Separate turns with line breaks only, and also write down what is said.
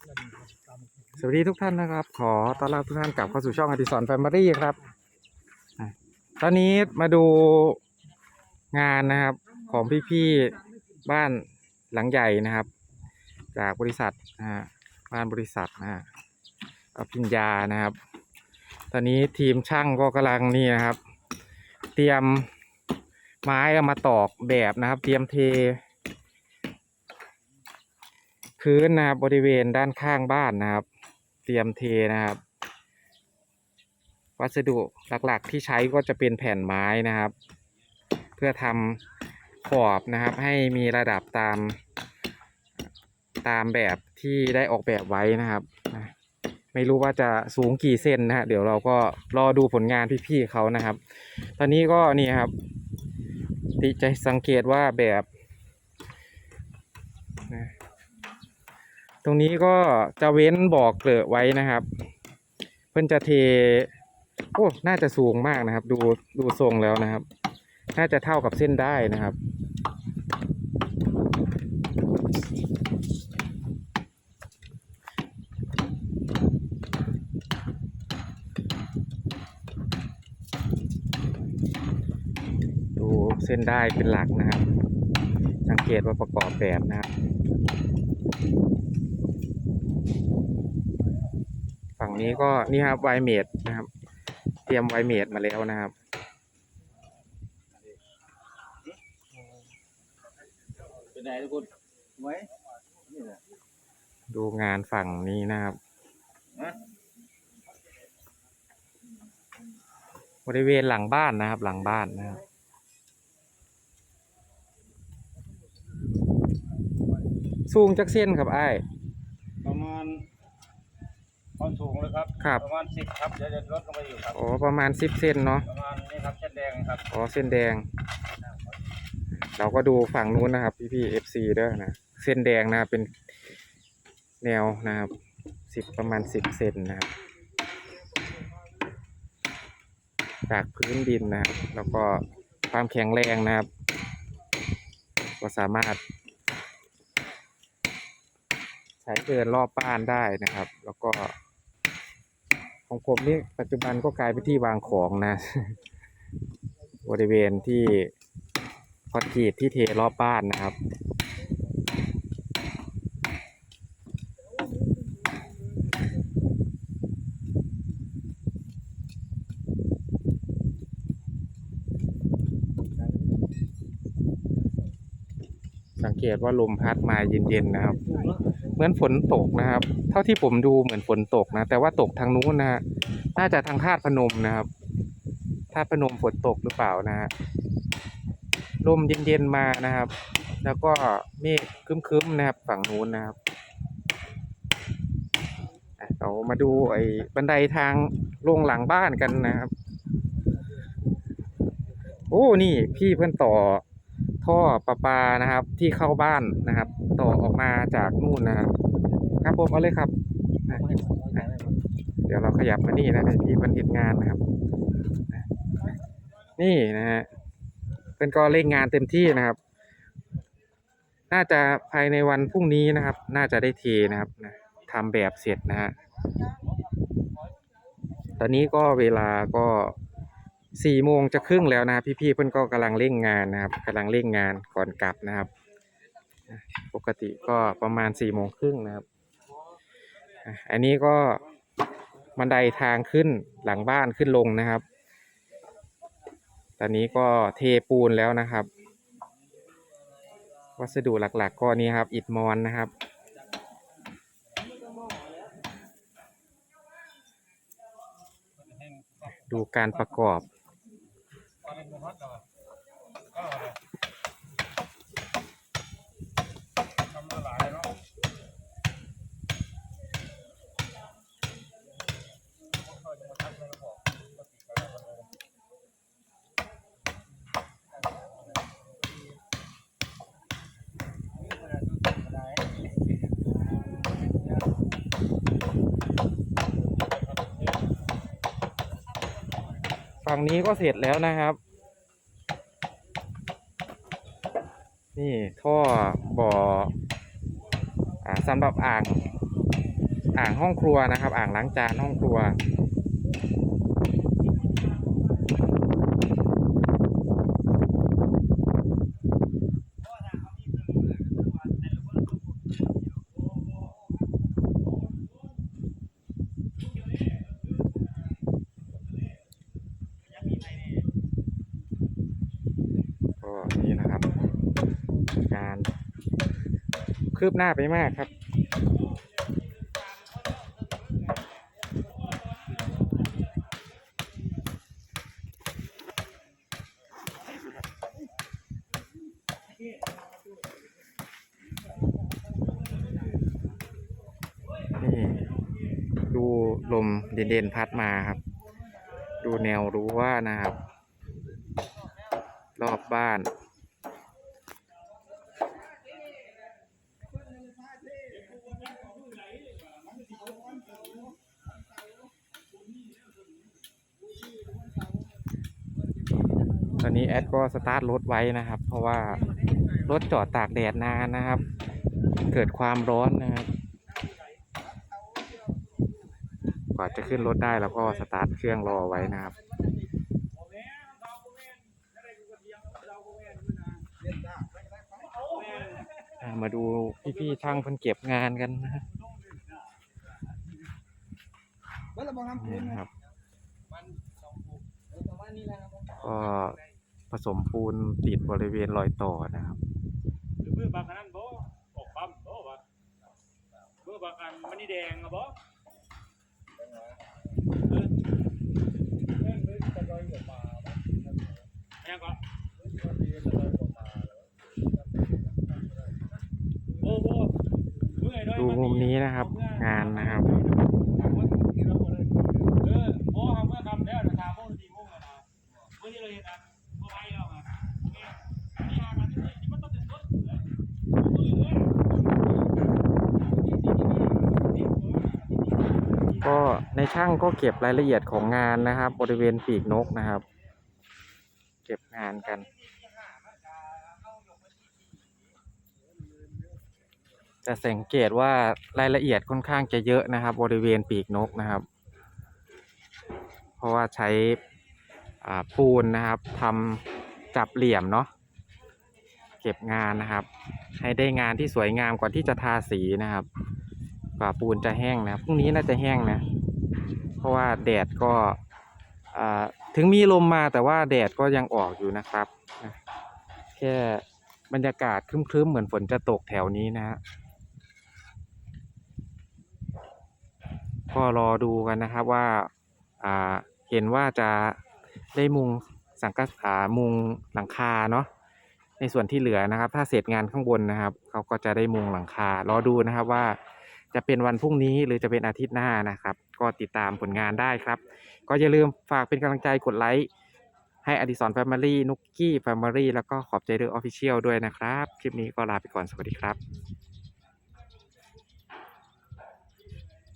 สวัสดีทุกท่านนะครับ ขอต้อนรับทุกท่านกลับเข้าสู่ช่องอดิสรแฟมิลี่ครับ ตอนนี้มาดูงานนะครับของพี่ๆบ้านหลังใหญ่นะครับ จากบริษัทนะฮะบ้านบริษัทนะฮะอภิญญานะครับ ตอนนี้ทีมช่างก็กำลังนี่นะครับ เตรียมไม้มาตอกแบบนะครับ เตรียมเท พื้นนะครับบริเวณด้านข้างบ้านนะครับ เตรียมเทนะครับ วัสดุหลักๆที่ใช้ก็จะเป็นแผ่นไม้นะครับ เพื่อทำขอบนะครับ ให้มีระดับตาม ตามแบบที่ได้ออกแบบไว้นะครับไม่รู้ว่าจะสูงกี่เซนนะฮะเดี๋ยวเราก็รอดูผลงานพี่ๆเขานะครับ ตอนนี้ก็นี่ครับติจะสังเกตว่าแบบนะ ต รงนี้ก็จะเว้นบอกเกลอะไว้นะครับ เพื่อนจะเทโอ้น่าจะสูงมากนะครับ ดูดูทรงแล้วนะครับ น่าจะเท่ากับเส้นได้นะครับดูเส้นได้เป็นหลักนะครับ สังเกตว่าประกอบแบบนะครับ ฝั่ง นี้ก็นี่ครับไวเมดนะครับ เตรียมไวเมดมาแล้วนะครับ
เป็นไงทุกคนไว้นี่แหละ
ดูงานฝั่งนี้นะครับ
ฮะ
บริเวณหลังบ้านนะครับ หลังบ้านนะครับสูงจักเส้นครับไอ้าย
ประมาณ ความสูงเลยครับ
ครับ
ประมาณสิบครับ เดี๋ยวจะลดลงไปอยู่ครับ
อ๋อประมาณสิบเส้นเนาะ
ประมาณนี้ครับเส้นแดงครับ
อ๋อเส้นแดง เราก็ดูฝั่งนู้นนะครับ พี่พี่เอฟซีเด้อนะเส้นแดงนะครับเป็นแนวนะครับสิบประมาณสิบเซนนะครับจากพื้นดินนะครับแล้วก็ความแข็งแรงนะครับ ก็สามารถ ใช้เดินรอบบ้านได้นะครับ แล้วก็ ของผมนี่ปัจจุบันก็กลายเป็นที่วางของนะ บริเวณที่คอนกรีตที่เทรอบบ้านนะครับ สังเกตว่าลมพัดมาเย็นๆนะครับ เหมือนฝนตกนะครับ เท่าที่ผมดูเหมือนฝนตกนะ แต่ว่าตกทางนู้นนะฮะน่าจะทางธาตุพนมนะครับธาตุพนมฝนตกหรือเปล่านะฮะลมเย็นๆมานะครับ แล้วก็เมฆคึ้มๆนะครับ ฝั่งนู้นนะครับเรามาดูไอ้บันไดทางลงหลังบ้านกันนะครับ โอ้ นี่พี่เพื่อนต่อ ท่อประปานะครับ ที่เข้าบ้านนะครับ ต่อออกมาจากนู่นนะครับ ครับผมเอาเลยครับ เดี๋ยวเราขยับมานี่นะพี่เพื่อนเห็นงานนะครับนะนี่นะฮะเป็นก็เร่งงานเต็มที่นะครับ น่าจะภายในวันพรุ่งนี้นะครับ น่าจะได้เทนะครับนะทำแบบเสร็จนะฮะตอนนี้ก็เวลาก็ สี่โมงจะครึ่งแล้วนะครับพี่ๆเพื่อนก็กำลังเร่งงานนะครับกำลังเร่งงานก่อนกลับนะครับ ปกติก็ประมาณสี่โมงครึ่งนะครับ อันนี้ก็บันไดทางขึ้นหลังบ้านขึ้นลงนะครับ ตอนนี้ก็เทปูนแล้วนะครับ วัสดุหลักๆก็นี่ครับ อิฐมอนนะครับดูการประกอบ
ทำมาหลายเนาะ
ฝั่งนี้ก็เสร็จแล้วนะครับ นี่ท่อบ่ออ่าสำหรับอ่างอ่างห้องครัวนะครับ อ่างล้างจานห้องครัว ก็นี่นะครับ งาน คืบหน้าไปมากครับ นี่ ดูลมเด่นๆพัดมาครับ ดูแนวรั้ว่านะครับ รอบบ้าน ตอนนี้แอดก็สตาร์ทรถไว้นะครับ เพราะว่ารถจอดตากแดดนานนะครับ เกิดความร้อนนะครับ กว่าจะขึ้นรถได้แล้วก็สตาร์ทเครื่องรอไว้นะครับอ่ามาดูพี่ๆช่างเพิ่นเก็บงานกันนะฮะนี่นะครับก็ ผสมปูนติดบริเวณรอยต่อนะครับ
หรือเพื่อบางอันนั้นบ่ออกปั๊มบ่วะเพื่อบางอันมันนี่แดงอะบ่เออยังก็โอ้โหเมื่อยด้วย
ดูมุมนี้นะครับ งานนะครับ
เออโอ้ทำเมื่อทำแล้วนะสามโมงสี่โมงแล้วนะเมื่อที่เราเห็นอะเมื่อไหร่แล้วอะเนี่ยนี่หากันที่นี่มันต้องเป็นรถเลย
ก็ ในช่างก็เก็บรายละเอียดของงานนะครับ บริเวณปีกนกนะครับ เก็บงานกัน จะสังเกตว่ารายละเอียดค่อนข้างจะเยอะนะครับ บริเวณปีกนกนะครับ เพราะว่าใช้ปูนนะครับทำจับเหลี่ยมเนาะเก็บงานนะครับ ให้ได้งานที่สวยงามก่อนที่จะทาสีนะครับ กว่าปูนจะแห้งนะพรุ่งนี้น่าจะแห้งนะ เพราะว่าแดดก็ถึงมีลมมาแต่ว่าแดดก็ยังออกอยู่นะครับ แค่บรรยากาศครึ้มๆ เหมือนฝนจะตกแถวนี้นะฮะก็รอดูกันนะครับว่าเห็นว่าจะได้มุงสังกะอ่ามุงหลังคาเนาะในส่วนที่เหลือนะครับ ถ้าเสร็จงานข้างบนนะครับเขาก็จะได้มุงหลังคารอดูนะครับว่า จะเป็นวันพรุ่งนี้หรือจะเป็นอาทิตย์หน้านะครับ ก็ติดตามผลงานได้ครับ ก็อย่าลืมฝากเป็นกำลังใจกดไลค์ให้อดิสรแฟมิลี่นุกกี้แฟมิลี่แล้วก็ขอบใจเดอออฟฟิเชียลด้วยนะครับ คลิปนี้ก็ลาไปก่อนสวัสดีครับ